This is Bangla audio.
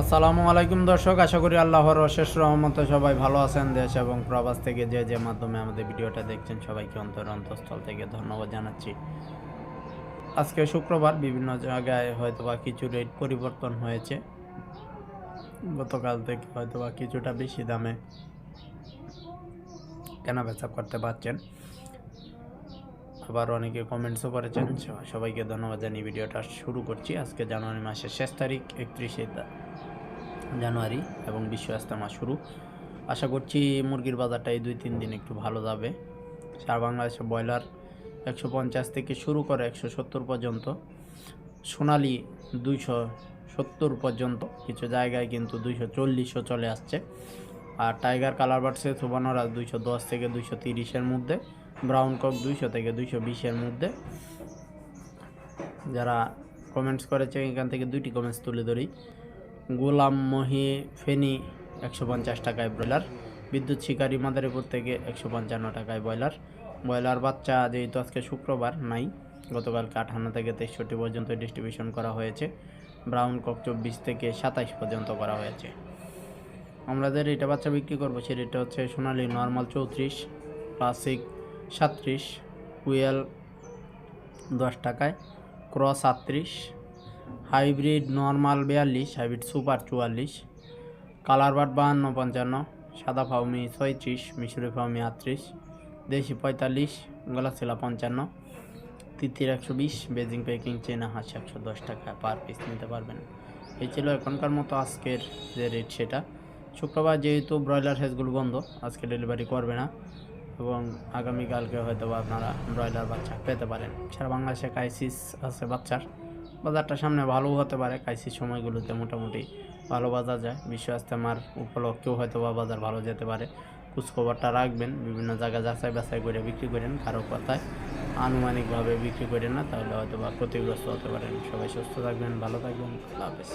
আসসালামু আলাইকুম দর্শক, আশা করি আল্লাহর অশেষ রহমতে সবাই ভালো আছেন দেশ এবং প্রবাস থেকে যে যে মাধ্যমে আমাদের ভিডিওটা দেখছেন সবাইকে অন্তর অন্তঃস্থল থেকে ধন্যবাদ জানাচ্ছি। আজকে শুক্রবার বিভিন্ন জায়গায় হয়তোবা কিছু রেট পরিবর্তন হয়েছে। গতকাল থেকে হয়তোবা কিছুটা বেশি দামে কেনা বেচা করতে পারছেন। আবার অনেকে কমেন্টসও করেছেন, সবাইকে ধন্যবাদ জানিয়ে ভিডিওটা শুরু করছি। আজকে জানুয়ারি মাসের শেষ তারিখ, একত্রিশে জানুয়ারি এবং বিশ্ব ইস্তেমা শুরু। আশা করছি মুরগির বাজারটা এই দুই, তিন দিন একটু ভালো যাবে। সারা বাংলাদেশে ব্রয়লার একশো পঞ্চাশ থেকে শুরু করে একশো সত্তর পর্যন্ত, সোনালি দুইশো সত্তর পর্যন্ত, কিছু জায়গায় কিন্তু দুইশো চল্লিশও চলে আসছে। আর টাইগার কালার বার্ডসে সুবানোরা দুইশো দশ থেকে দুইশো তিরিশের মধ্যে, ব্রাউন কক দুইশো থেকে দুইশো বিশের মধ্যে। যারা কমেন্টস করেছে এখান থেকে দুইটি কমেন্টস তুলে ধরি। গোলাম মহি ফেনি একশো পঞ্চাশ টাকায় ব্রয়লার, বিদ্যুৎ শিকারী মাদারীপুর থেকে একশো পঞ্চান্ন টাকায় ব্রয়লার। ব্রয়লার বাচ্চা যেহেতু আজকে শুক্রবার নাই, গতকালকে আঠান্ন থেকে তেষট্টি পর্যন্ত ডিস্ট্রিবিউশন করা হয়েছে। ব্রাউন কক চব্বিশ থেকে সাতাইশ পর্যন্ত করা হয়েছে। আমাদের এটা বাচ্চা বিক্রি করব, সে রেটটা হচ্ছে সোনালি নর্মাল চৌত্রিশ ক্লাসিক সাত্রিশ কুয়েল দশ টাকায় ক্রস আটত্রিশ হাইব্রিড নর্মাল বিয়াল্লিশ, হাইব্রিড সুপার চুয়াল্লিশ, কালার বাট বাহান্ন, পঞ্চান্ন, সাদা ফাউমি ছয়ত্রিশ, মিশরি ফাউমি আটত্রিশ, দেশি পঁয়তাল্লিশ গলাশিলা পঞ্চান্ন, তিতির একশো বিশ, বেজিং পেকিং চেনা হাঁস একশো দশ টাকা পার পিস নিতে পারবেন। এই ছিল এখনকার মতো আজকের যে রেট সেটা। শুক্রবার যেহেতু ব্রয়লার হেজগুলো বন্ধ, আজকে ডেলিভারি করবে না এবং আগামীকালকে হয়তো আপনারা ব্রয়লার বাচ্চা পেতে পারেন। সারা বাংলাদেশে ক্রাইসিস আছে বাচ্চার। বাজারটা সামনে ভালো হতে পারে কাইসি সময়গুলোতে মোটামুটি ভালো বাজার যায়। বিশ্ব ইস্তেমার উপলক্ষেও হয়তো বা বাজার ভালো যেতে পারে। খোঁজখবরটা রাখবেন, বিভিন্ন জায়গায় যাচাই বাছাই করে বিক্রি করেন, কারও কথায় আনুমানিকভাবে বিক্রি করেন না, তাহলে হয়তো বা ক্ষতিগ্রস্ত হতে পারেন। সবাই সুস্থ থাকবেন, ভালো থাকবেন, আল্লাহ হাফেজ।